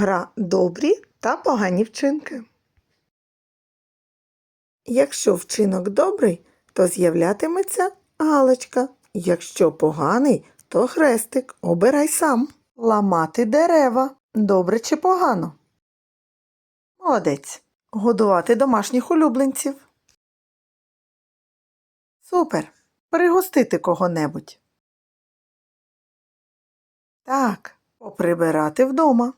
Гра добрі та погані вчинки. Якщо вчинок добрий, то з'являтиметься галочка. Якщо поганий, то хрестик. Обирай сам. Ламати дерева. Добре чи погано? Молодець. Годувати домашніх улюбленців. Супер. Пригостити кого-небудь. Так, поприбирати вдома.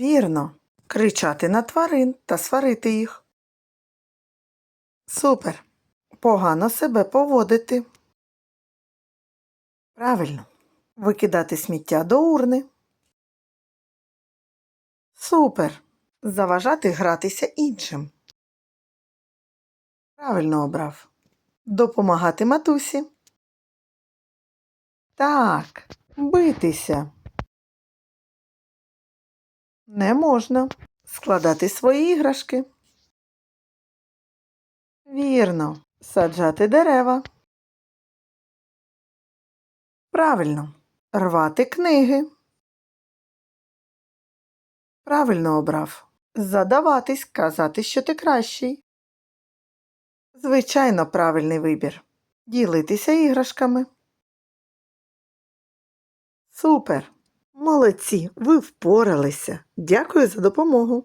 Вірно. Кричати на тварин та сварити їх. Супер. Погано себе поводити. Правильно. Викидати сміття до урни. Супер. Заважати гратися іншим. Правильно обрав. Допомагати матусі. Так, битися. Не можна складати свої іграшки. Вірно, саджати дерева. Правильно, рвати книги. Правильно обрав. Задаватись, казати, що ти кращий. Звичайно, правильний вибір. Ділитися іграшками. Супер! Молодці, ви впоралися. Дякую за допомогу.